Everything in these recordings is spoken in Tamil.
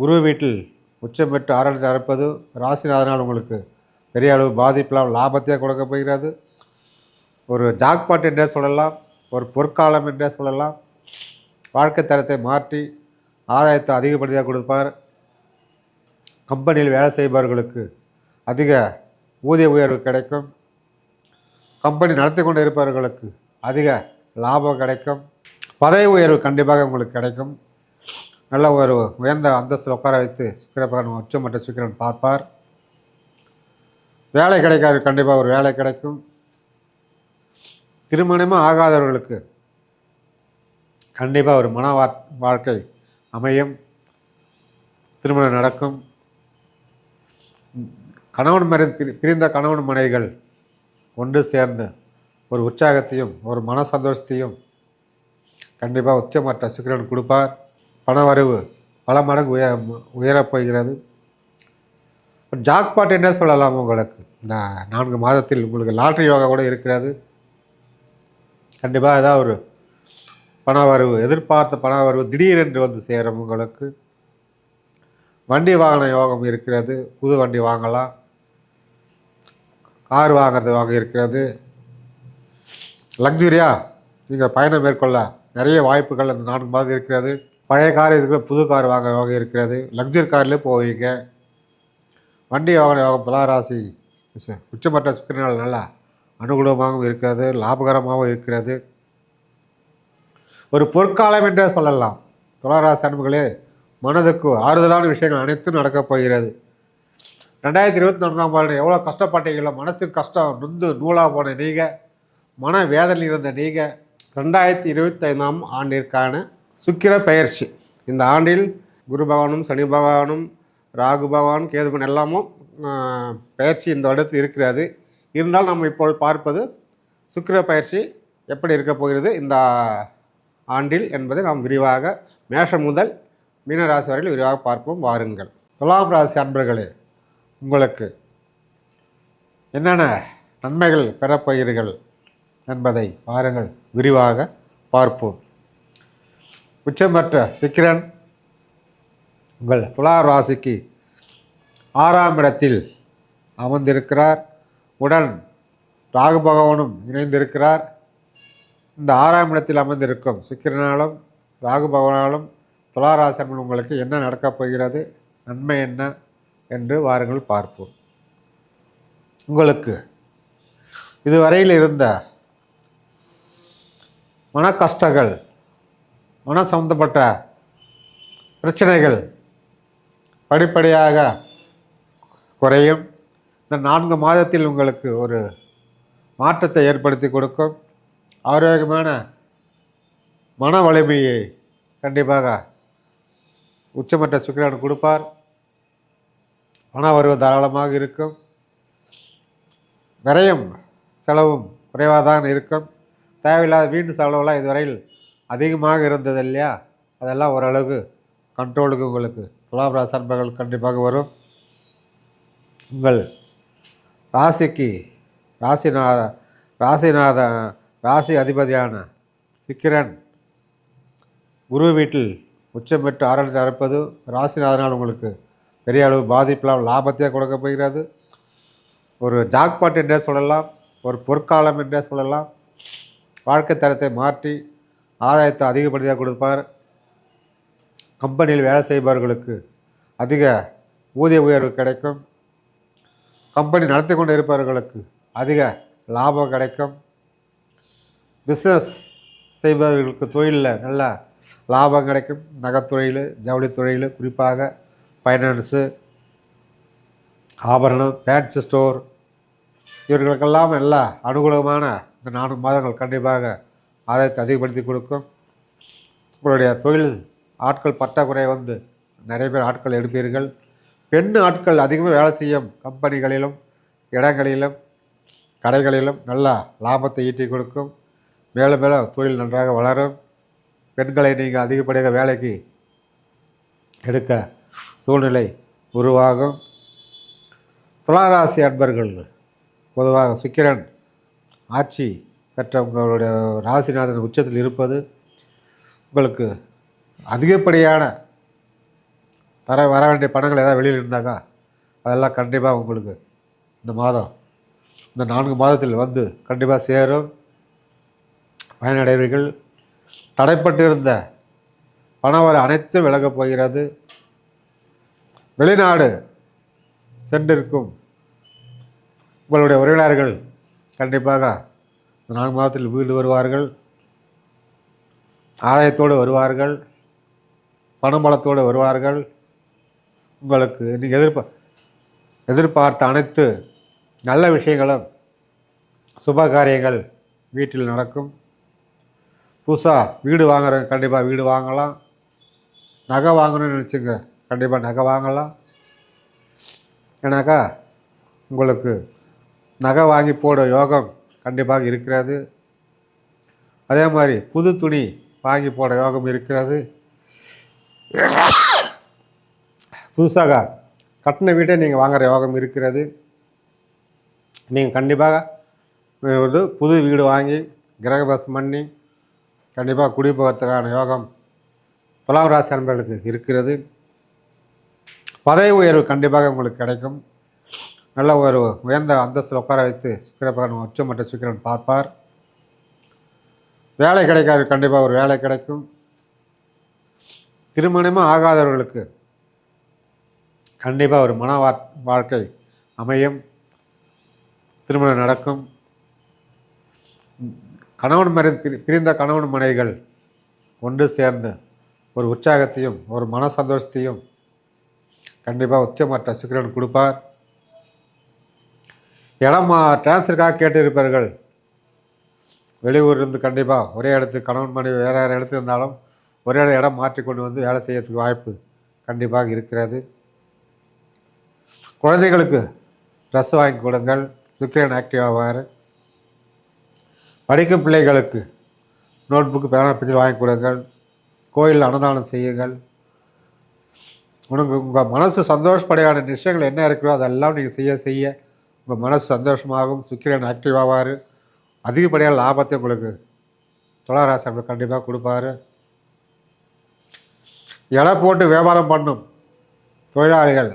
குரு வீட்டில் உச்சம் பெற்று ஆராய்ச்சி அறுப்பது ராசிநாதனால் உங்களுக்கு பெரிய அளவு பாதிப்பெல்லாம் லாபத்தையே கொடுக்க போகிறது. ஒரு ஜாக்பாட் என்றே சொல்லலாம் ஒரு பொற்காலம் என்றே சொல்லலாம். வாழ்க்கை தரத்தை மாற்றி ஆதாயத்தை அதிகப்படுத்தியாக கொடுப்பார். கம்பெனியில் வேலை செய்பவர்களுக்கு அதிக ஊதிய உயர்வு கிடைக்கும். கம்பெனி நடத்தி கொண்டு இருப்பவர்களுக்கு அதிக லாபம் கிடைக்கும். பதவி உயர்வு கண்டிப்பாக உங்களுக்கு கிடைக்கும். நல்ல ஒரு உயர்ந்த அந்தஸ்தில் உட்கார வைத்து சுக்கிரபகவான் உச்சமற்ற சுக்கிரன் பார்ப்பார். வேலை கிடைக்காது கண்டிப்பாக ஒரு வேலை கிடைக்கும். திருமணமும் ஆகாதவர்களுக்கு கண்டிப்பாக ஒரு மன வாழ்க்கை அமையும். திருமணம் நடக்கும். கணவன் மறை பிரி- பிரிந்த கணவன் மனைகள் ஒன்று சேர்ந்து ஒரு உற்சாகத்தையும் ஒரு மன சந்தோஷத்தையும் கண்டிப்பாக உச்சமற்ற சுக்கிரன் கொடுப்பார். பண வரவு பல மடங்கு உயர உயரப் போகிறது ஜாக்பாட் என்ன சொல்லலாம் உங்களுக்கு. இந்த நான்கு மாதத்தில் உங்களுக்கு லாட்ரி யோகா கூட இருக்கிறது. கண்டிப்பாக ஏதாவது ஒரு பண வரவு எதிர்பார்த்த பண வரவு திடீரென்று வந்து சேரும் உங்களுக்கு. வண்டி வாகன யோகம் இருக்கிறது. புது வண்டி வாங்கலாம். கார் வாங்கிறது வாங்க இருக்கிறது. லக்ஸுரியா நீங்கள் பயணம் மேற்கொள்ள நிறைய வாய்ப்புகள் அந்த நான்கு மாதம் இருக்கிறது. பழைய கார் இருக்கிற புது கார் வாங்க யோகம் இருக்கிறது? லக்ஸரி கார்லேயே போவீங்க. வண்டி வாகன யோகம் துளாராசி உச்சமற்ற சுக்கிரனால் நல்லா அனுகூலமாகவும் இருக்கிறது லாபகரமாகவும் இருக்கிறது. ஒரு பொற்காலம் என்றே சொல்லலாம். துளாராசி அன்புகளே மனதுக்கு ஆறுதலான விஷயங்கள் அனைத்தும் நடக்கப் போகிறது. ரெண்டாயிரத்தி இருபத்தி நான்காம் ஆண்டு எவ்வளோ கஷ்டப்பட்டீங்களோ மனசுக்கு கஷ்டம் நொந்து நூலாக போன நீங்கள் மன வேதனையில் இருந்த நீங்கள் ரெண்டாயிரத்தி இருபத்தைந்தாம் ஆண்டிற்கான சுக்கிர பெயர்ச்சி. இந்த ஆண்டில் குரு பகவானும் சனி பகவானும் ராகு பகவான் கேதுபன் எல்லாமும் பயிற்சி இந்த வருடத்தில் இருக்கிறது. இருந்தால் நம்ம இப்போது பார்ப்பது சுக்கிர பயிற்சி எப்படி இருக்க போகிறது இந்த ஆண்டில் என்பதை நாம் விரிவாக மேஷம் முதல் மீனராசி வரையில் விரிவாக பார்ப்போம். வாருங்கள். துலாம் ராசி அன்பர்களே உங்களுக்கு என்னென்ன நன்மைகள் பெறப்போகிறீர்கள் என்பதை பாருங்கள் விரிவாக பார்ப்போம். உச்சமற்ற சுக்கிரன். உங்கள் துலா ராசிக்கு ஆறாம் இடத்தில் அமர்ந்திருக்கிறார். உடன் ராகு பகவானும் இணைந்திருக்கிறார். இந்த ஆறாம் இடத்தில் அமர்ந்திருக்கும் சுக்கிரனாலும் ராகு பகவானாலும் துலா உங்களுக்கு என்ன நடக்கப் போகிறது நன்மை என்ன என்று வாருங்கள் பார்ப்போம். உங்களுக்கு இதுவரையில் இருந்த மன கஷ்டங்கள் மன சம்மந்தப்பட்ட பிரச்சனைகள் படிப்படியாக குறையும். இந்த நான்கு மாதத்தில் உங்களுக்கு ஒரு மாற்றத்தை ஏற்படுத்தி கொடுக்கும். ஆரோக்கியமான மன வலிமையை கண்டிப்பாக உச்சமற்ற சுக்கிரன் கொடுப்பார். பண வரவு தாராளமாக இருக்கும். விரயம் செலவும் குறைவாக தான் இருக்கும். தேவையில்லாத வீண் செலவெல்லாம் இதுவரையில் அதிகமாக இருந்தது இல்லையா? அதெல்லாம் ஓரளவுக்கு கண்ட்ரோலுக்கு உங்களுக்கு. துலாம் ராசி அன்பர்கள் கண்டிப்பாக வரும். உங்கள் ராசிக்கு ராசிநாத ராசிநாத ராசி அதிபதியான சிக்கிரன் குரு வீட்டில் உச்சம் பெற்று ஆரணத்தை அறுப்பது ராசிநாதனால் உங்களுக்கு பெரிய அளவு பாதிப்பெல்லாம் லாபத்தையே கொடுக்க போகிறது. ஒரு ஜாக்பாட் என்றே சொல்லலாம் ஒரு பொற்காலம் என்றே சொல்லலாம். வாழ்க்கை தரத்தை மாற்றி ஆதாயத்தை அதிகப்படுத்தியாக கொடுப்பார். கம்பெனியில் வேலை செய்பவர்களுக்கு அதிக ஊதிய உயர்வு கிடைக்கும். கம்பெனி நடத்தி கொண்டு இருப்பவர்களுக்கு அதிக லாபம் கிடைக்கும். பிஸ்னஸ் செய்பவர்களுக்கு தொழிலில் நல்ல லாபம் கிடைக்கும். நகைத்துறையில் ஜவுளித்துறையில் குறிப்பாக ஃபைனான்ஸு ஆபரணம் ஃபேன்சி ஸ்டோர் இவர்களுக்கெல்லாம் எல்லா அனுகூலமான இந்த நான்கு மாதங்கள் கண்டிப்பாக ஆதாயத்தை அதிகப்படுத்தி கொடுக்கும். உங்களுடைய தொழில் ஆட்கள் பற்றாக்குறை வந்து நிறைய பேர் ஆட்கள் எடுப்பீர்கள். பெண் ஆட்கள் அதிகமாக வேலை செய்யும் கம்பெனிகளிலும் இடங்களிலும் கடைகளிலும் நல்ல லாபத்தை ஈட்டி கொடுக்கும். மேலும் மேலும் தொழில் நன்றாக வளரும். பெண்களை நீங்கள் அதிகப்படியாக வேலைக்கு எடுக்க சூழ்நிலை உருவாகும். துளாராசி அன்பர்கள் பொதுவாக சுக்கிரன் ஆட்சி பெற்ற உங்களுடைய ராசிநாதன் உச்சத்தில் இருப்பது உங்களுக்கு அதிகப்படியான தர வர வேண்டிய பணங்கள் ஏதாவது வெளியில் இருந்தாக்கா அதெல்லாம் கண்டிப்பாக உங்களுக்கு இந்த மாதம் இந்த நான்கு மாதத்தில் வந்து கண்டிப்பாக சேரும். பயனடைவீர்கள். தடைப்பட்டிருந்த பணவர அனைத்தும் விலகப் போகிறது. வெளிநாடு சென்றிருக்கும் உங்களுடைய உறவினர்கள் கண்டிப்பாக நான்கு மாதத்தில் வீடு வருவார்கள் ஆதாயத்தோடு வருவார்கள் பணபலத்தோடு வருவார்கள். உங்களுக்கு நீங்கள் எதிர்ப்ப எதிர்பார்த்த அனைத்து நல்ல விஷயங்களும் சுப காரியங்கள் வீட்டில் நடக்கும். புதுசாக வீடு வாங்குறவங்க கண்டிப்பாக வீடு வாங்கலாம். நகை வாங்கணும்னு நினச்சிங்க கண்டிப்பாக நகை வாங்கலாம். ஏன்னாக்கா உங்களுக்கு நகை வாங்கி போட யோகம் கண்டிப்பாக இருக்கிறது. அதே மாதிரி புது துணி வாங்கி போட யோகம் இருக்கிறது. புதுசாக கட்டின வீட்டை நீங்கள் வாங்குகிற யோகம் இருக்கிறது. நீங்கள் கண்டிப்பாக ஒரு புது வீடு வாங்கி கிரகவாசம் பண்ணி கண்டிப்பாக குடிபோகிறதுக்கான யோகம் துலாம் ராசி அன்பர்களுக்கு இருக்கிறது. பதவி உயர்வு கண்டிப்பாக உங்களுக்கு கிடைக்கும். நல்ல ஒரு உயர்ந்த அந்தஸ்தில் உட்கார வைத்து சுக்கிரபகவான் உச்சமற்ற சுக்கிரன் பார்ப்பார். வேலை கிடைக்காது கண்டிப்பாக ஒரு வேலை கிடைக்கும். திருமணமும் ஆகாதவர்களுக்கு கண்டிப்பாக ஒரு மன வா வாழ்க்கை அமையும். திருமணம் நடக்கும். கணவன் மறை பிரி- பிரிந்த கணவன் மனைகள் ஒன்று சேர்ந்து ஒரு உற்சாகத்தையும் ஒரு மன சந்தோஷத்தையும் கண்டிப்பாக உச்சமற்ற சுக்கிரன் கொடுப்பார். இடம் டிரான்ஸ்ஃபருக்காக கேட்டிருப்பார்கள். வெளியூர் இருந்து கண்டிப்பாக ஒரே இடத்துக்கு கணவன் மனைவி வேறு வேறு இடத்துல இருந்தாலும் ஒரே இடம் மாற்றி கொண்டு வந்து வேலை செய்யறதுக்கு வாய்ப்பு கண்டிப்பாக இருக்கிறது. குழந்தைகளுக்கு ட்ரெஸ் வாங்கி கொடுங்கள். சுக்கிரன் ஆக்டிவ் ஆவார். படிக்கும் பிள்ளைகளுக்கு நோட் புக்கு பேனா பென்சில் வாங்கி கொடுங்கள். கோயிலில் அன்னதானம் செய்யுங்கள். உனக்கு உங்கள் மனசு சந்தோஷப்படையான விஷயங்கள் என்ன இருக்கிறோ அதெல்லாம் நீங்கள் செய்ய செய்ய உங்கள் மனசு சந்தோஷமாகும் சுக்கிரன் ஆக்டிவ் ஆவார். அதிகப்படியான லாபத்தை உங்களுக்கு துளாராசி கண்டிப்பாக கொடுப்பாரு. எடை போட்டு வியாபாரம் பண்ணும் தொழிலாளிகள்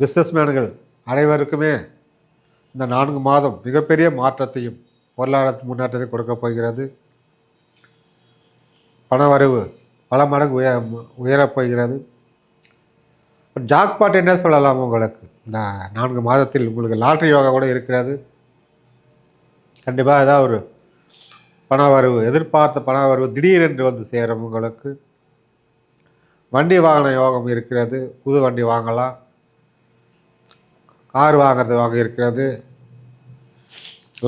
பிஸ்னஸ்மேன்கள் அனைவருக்குமே இந்த நான்கு மாதம் மிகப்பெரிய மாற்றத்தையும் பொருளாதாரத்து முன்னேற்றத்தை கொடுக்க போகிறது. பணவரவு பல மடங்கு உயர உயரப் போகிறது. ஜாக்பாட் என்ன சொல்லலாம் உங்களுக்கு? இந்த நான்கு மாதத்தில் உங்களுக்கு லாட்ரி யோகா கூட இருக்கிறது. கண்டிப்பாக ஏதாவது ஒரு பண வரவு எதிர்பார்த்த பண வரவு திடீரென்று வந்து சேரும் உங்களுக்கு. வண்டி வாகன யோகம் இருக்கிறது புது வண்டி வாங்கலாம். கார் வாங்கிறது வாங்க இருக்கிறது.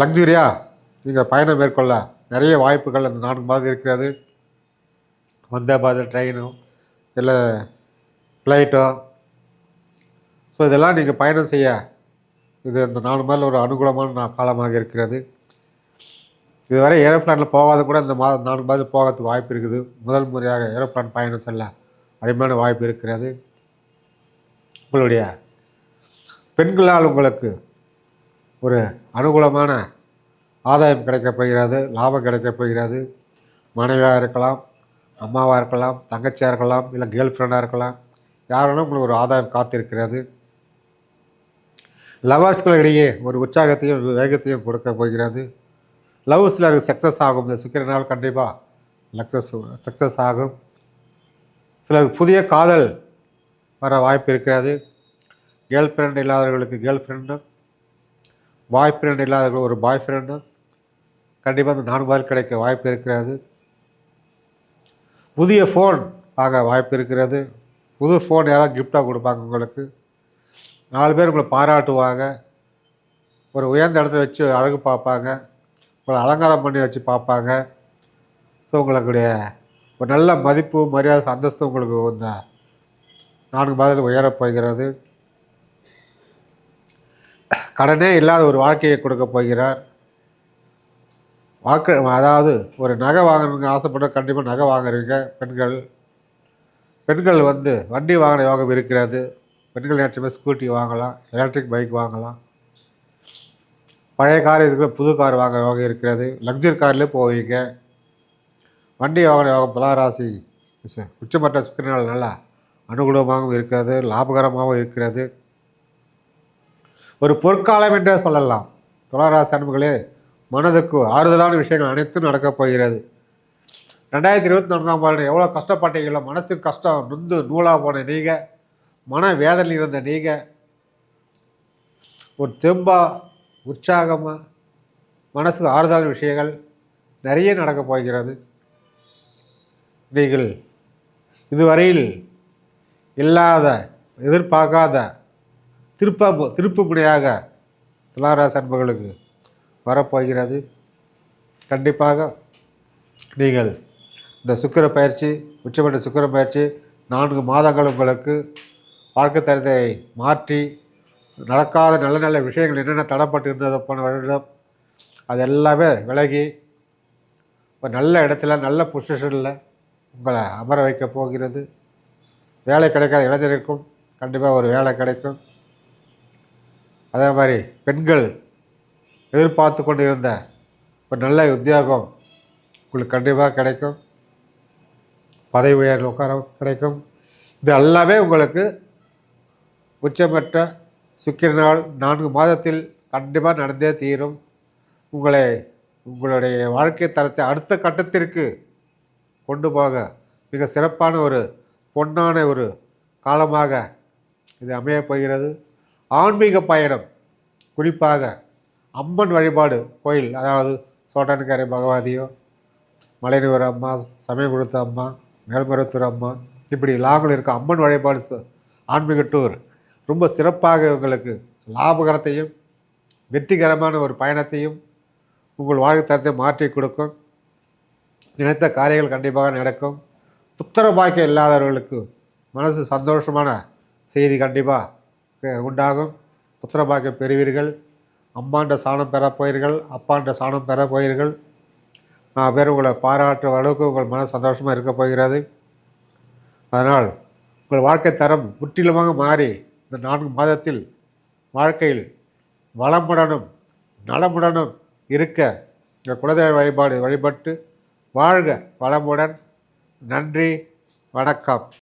லக்ஸுரியாக நீங்கள் பயணம் மேற்கொள்ள நிறைய வாய்ப்புகள் அந்த நான்கு மாதம் இருக்கிறது. வந்தே பாரத் ட்ரெயினோ இல்லை ஃப்ளைட்டோ ஸோ இதெல்லாம் நீங்கள் பயணம் செய்ய இது இந்த நாலு மாதம் ஒரு அனுகூலமான காலமாக இருக்கிறது. இதுவரை ஏரோப்ளானில் போகாத கூட இந்த மாதம் நாலு மாதம் போகிறதுக்கு வாய்ப்பு இருக்குது. முதல் முறையாக ஏரோப்ளான் பயணம் செல்ல அருமையான வாய்ப்பு இருக்கிறது. உங்களுடைய பெண்களால் உங்களுக்கு ஒரு அனுகூலமான ஆதாயம் கிடைக்கப் போகிறது லாபம் கிடைக்கப் போகிறது. மனைவியாக இருக்கலாம் அம்மாவாக இருக்கலாம் தங்கச்சியாக இருக்கலாம் இல்லை கேர்ள் ஃப்ரெண்டாக இருக்கலாம். யாரெல்லாம் உங்களுக்கு ஒரு ஆதாயம் காத்திருக்கிறது. லவர்ஸ்களிடையே ஒரு உற்சாகத்தையும் வேகத்தையும் கொடுக்க போகிறது. லவ் சிலருக்கு சக்ஸஸ் ஆகும். இந்த சுக்கிரனால் கண்டிப்பாக சக்ஸஸ் சக்ஸஸ் ஆகும். சிலருக்கு புதிய காதல் வர வாய்ப்பு இருக்கிறது. கேர்ள் ஃப்ரெண்ட் இல்லாதவர்களுக்கு கேர்ள் ஃப்ரெண்டும் பாய் ஃப்ரெண்ட் இல்லாதவர்கள் ஒரு பாய் ஃப்ரெண்டும் கண்டிப்பாக இந்த நான்கு மாதம் கிடைக்க வாய்ப்பு இருக்கிறது. புதிய ஃபோன் வாங்க வாய்ப்பு இருக்கிறது. புது ஃபோன் யாராவது கிஃப்டாக கொடுப்பாங்க உங்களுக்கு. நாலு பேர் உங்களை பாராட்டுவாங்க. ஒரு உயர்ந்த இடத்துல வச்சு அழகு பார்ப்பாங்க. உங்களை அலங்காரம் பண்ணி வச்சு பார்ப்பாங்க. ஸோ உங்களுடைய ஒரு நல்ல மதிப்பு மரியாதை அந்தஸ்து உங்களுக்கு இந்த நான்கு மாதத்தில் உயரப் போகிறது. கடனே இல்லாத ஒரு வாழ்க்கையை கொடுக்க போகிறார். வாக்கு அதாவது ஒரு நகை வாங்கணுங்க ஆசைப்பட்ட கண்டிப்பாக நகை வாங்குறீங்க பெண்கள். பெண்கள் வந்து வண்டி வாங்கின யோகம் இருக்கிறது. பெண்கள் நேற்றுமே ஸ்கூட்டி வாங்கலாம் எலக்ட்ரிக் பைக் வாங்கலாம். பழைய கார் இதுக்கு புது கார் வாங்க யோகம் இருக்கிறது. லக்ஸரி கார்லேயே போவீங்க. வண்டி வாகன யோகம் துளாராசி. உச்சமற்ற சுக்கிரநாள் நல்லா அனுகூலமாகவும் இருக்கிறது லாபகரமாகவும் இருக்கிறது. ஒரு பொற்காலம் என்றே சொல்லலாம். துளாராசி அன்புகளே மனதுக்கு ஆறுதலான விஷயங்கள் அனைத்தும் நடக்கப் போகிறது. ரெண்டாயிரத்தி இருபத்தி நான்காம் ஆண்டு எவ்வளோ கஷ்டப்பட்டீங்களோ மனசுக்கு கஷ்டம் நொந்து நூலாக போன நீங்கள் மன வேதனை இருந்த நீங்கள் ஒரு தெம்பாக உற்சாகமாக மனசுக்கு ஆறுதல் விஷயங்கள் நிறைய நடக்கப் போகிறது. நீங்கள் இதுவரையில் இல்லாத எதிர்பார்க்காத திருப்ப திருப்பு முனையாக துளாராசி அன்புகளுக்கு வரப்போகிறது. கண்டிப்பாக நீங்கள் இந்த சுக்கிர பயிற்சி உச்சமட்ட சுக்கிர பயிற்சி நான்கு மாதங்கள் உங்களுக்கு வாழ்க்கை தரத்தை மாற்றி நடக்காத நல்ல நல்ல விஷயங்கள் என்னென்ன தடப்பட்டு இருந்தது போன வருடம் அது எல்லாமே விலகி ஒரு நல்ல இடத்துல நல்ல பொசிஷனில் உங்களை அமர வைக்க போகிறது. வேலை கிடைக்காத இளைஞருக்கும் கண்டிப்பாக ஒரு வேலை கிடைக்கும். அதே மாதிரி பெண்கள் எதிர்பார்த்து கொண்டு இருந்த ஒரு நல்ல உத்தியோகம் உங்களுக்கு கண்டிப்பாக கிடைக்கும். பதவி உயர்வு உட்கார கிடைக்கும். இது எல்லாமே உங்களுக்கு உச்சமற்ற சுக்கிரனால் நான்கு மாதத்தில் கண்டிப்பாக நடந்தே தீரும். உங்களை உங்களுடைய வாழ்க்கை தரத்தை அடுத்த கட்டத்திற்கு கொண்டு போக மிக சிறப்பான ஒரு பொன்னான ஒரு காலமாக இது அமையப் போகிறது. ஆன்மீக பயணம் குறிப்பாக அம்மன் வழிபாடு கோயில் அதாவது சோட்டானுக்கரை பகவதியோ மலைநூர் அம்மா சமயகுடுத்த அம்மா மேல்மருத்தூர் அம்மா இப்படி லாங்கில் இருக்க அம்மன் வழிபாடு ஆன்மீக டூர் ரொம்ப சிறப்பாக உங்களுக்கு லாபகரத்தையும் வெற்றிகரமான ஒரு பயணத்தையும் உங்கள் வாழ்க்கை தரத்தை மாற்றி கொடுக்கும். நினைத்த காரியங்கள் கண்டிப்பாக நடக்கும். புத்திர பாக்கியம் இல்லாதவர்களுக்கு மனசு சந்தோஷமான செய்தி கண்டிப்பாக உண்டாகும். புத்திர பாக்கியம் பெறுவீர்கள். அம்மாண்ட சாணம் பெற போகிறீர்கள். அப்பாண்ட சாணம் பெற போகிறீர்கள். நான் பேர் உங்களை பாராட்டுற அளவுக்கு உங்கள் மன சந்தோஷமாக இருக்க போகிறது. அதனால் உங்கள் வாழ்க்கை தரம் முற்றிலுமாக மாறி இந்த நான்கு மாதத்தில் வாழ்க்கையில் வளமுடனும் நலமுடனும் இருக்க இந்த குலதெய்வ வழிபாடு வழிபட்டு வாழ்க வளமுடன். நன்றி வணக்கம்.